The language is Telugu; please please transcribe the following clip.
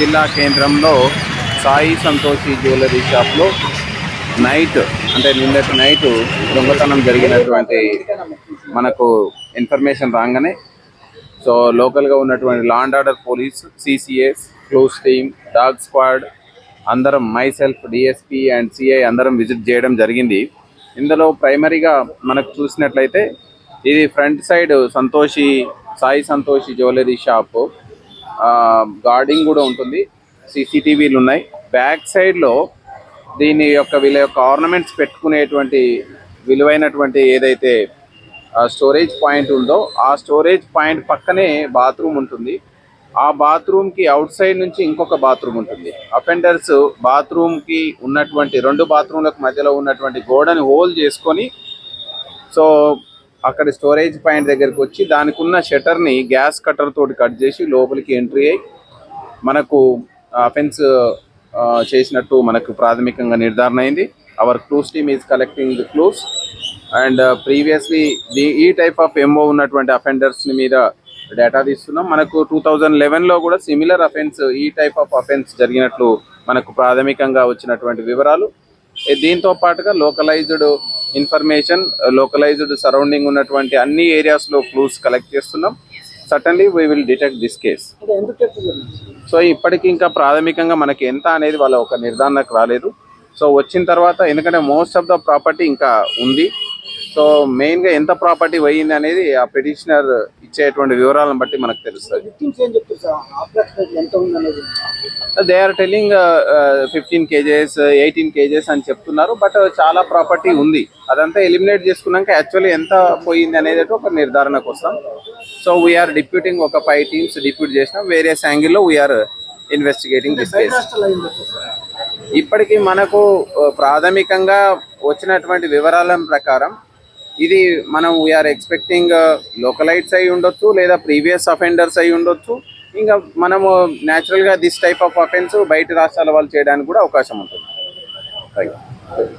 జిల్లా కేంద్రంలో సాయి సంతోషి జ్యువెలరీ షాప్లో నైట్ అంటే నిన్నటి నైట్ దొంగతనం జరిగినటువంటి మనకు ఇన్ఫర్మేషన్ రాగానే సో లోకల్గా ఉన్నటువంటి law and order police CCS close team dog squad అందరం myself DSP and CI అందరం విజిట్ చేయడం జరిగింది. ఇందులో ప్రైమరీగా మనకు చూసినట్లయితే ఇది front side Santoshi Sai Santoshi jewellery shop guarding కూడా ఉంటుంది. సీసీటీవీలు ఉన్నాయి. బ్యాక్ సైడ్లో దీని యొక్క వీళ్ళ యొక్క ఆర్నమెంట్స్ పెట్టుకునేటువంటి విలువైనటువంటి ఏదైతే స్టోరేజ్ పాయింట్ ఉందో ఆ స్టోరేజ్ పాయింట్ పక్కనే బాత్రూమ్ ఉంటుంది. ఆ బాత్రూమ్కి అవుట్ సైడ్ నుంచి ఇంకొక బాత్రూమ్ ఉంటుంది. అఫెండర్స్ బాత్రూమ్కి ఉన్నటువంటి రెండు బాత్రూమ్లకు మధ్యలో ఉన్నటువంటి గోడని హోల్ చేసుకొని సో అక్కడ స్టోరేజ్ పాయింట్ దగ్గరికి వచ్చి దానికి ఉన్న షట్టర్ని గ్యాస్ కట్టర్ తోటి కట్ చేసి లోపలికి ఎంట్రీ అయ్యి మనకు అఫెన్స్ చేసినట్టు మనకు ప్రాథమికంగా నిర్ధారణ అయింది. Our clues team is collecting the clues and previously ఈ టైప్ ఆఫ్ ఎంఓ ఉన్నటువంటి అఫెండర్స్ మీద డేటా తీస్తున్నాం. మనకు టూ థౌజండ్ లెవెన్లో కూడా సిమిలర్ అఫెన్స్ ఈ టైప్ ఆఫ్ అఫెన్స్ జరిగినట్లు మనకు ప్రాథమికంగా వచ్చినటువంటి వివరాలు. దీంతో పాటుగా లోకలైజ్డ్ ఇన్ఫర్మేషన్ లోకలైజ్డ్ సరౌండింగ్ ఉన్నటువంటి అన్ని ఏరియాస్లో క్లూస్ కలెక్ట్ చేస్తున్నాం. Suddenly we will detect this case so ఇప్పటికి ఇంకా ప్రాథమికంగా మనకి ఎంత అనేది వాళ్ళ ఒక నిర్ధారణకు రాలేదు. సో వచ్చిన తర్వాత ఎందుకంటే మోస్ట్ ఆఫ్ ద ప్రాపర్టీ ఇంకా ఉంది. సో మెయిన్గా ఎంత ప్రాపర్టీ పోయింది అనేది ఆ పిటిషనర్ ఇచ్చేటువంటి వివరాలను బట్టి మనకు తెలుస్తుంది. They are telling fifteen cases eighteen cases అని చెప్తున్నారు బట్ చాలా ప్రాపర్టీ ఉంది. అదంతా ఎలిమినేట్ చేసుకున్నాక యాక్చువల్లీ ఎంత పోయింది అనేది ఒక నిర్ధారణకు వస్తాం సో వీఆర్ డిప్యూటింగ్ ఒక ఫైవ్ టీమ్స్ డిప్యూట్ చేసినాం. వేరియస్ యాంగిల్లో వీఆర్ ఇన్వెస్టిగేటింగ్ దిస్ కేస్ ఇప్పటికీ మనకు ఆ, ప్రాథమికంగా వచ్చినటువంటి వివరాల ప్రకారం ఇది మనం వీఆర్ ఎక్స్పెక్టింగ్ లోకలైట్స్ అయి ఉండొచ్చు లేదా ప్రీవియస్ అఫెండర్స్ అయి ఉండొచ్చు. ఇంకా మనము న్యాచురల్గా దిస్ టైప్ ఆఫ్ అఫెన్స్ బయట రాష్ట్రాల వాళ్ళు చేయడానికి కూడా అవకాశం ఉంటుంది.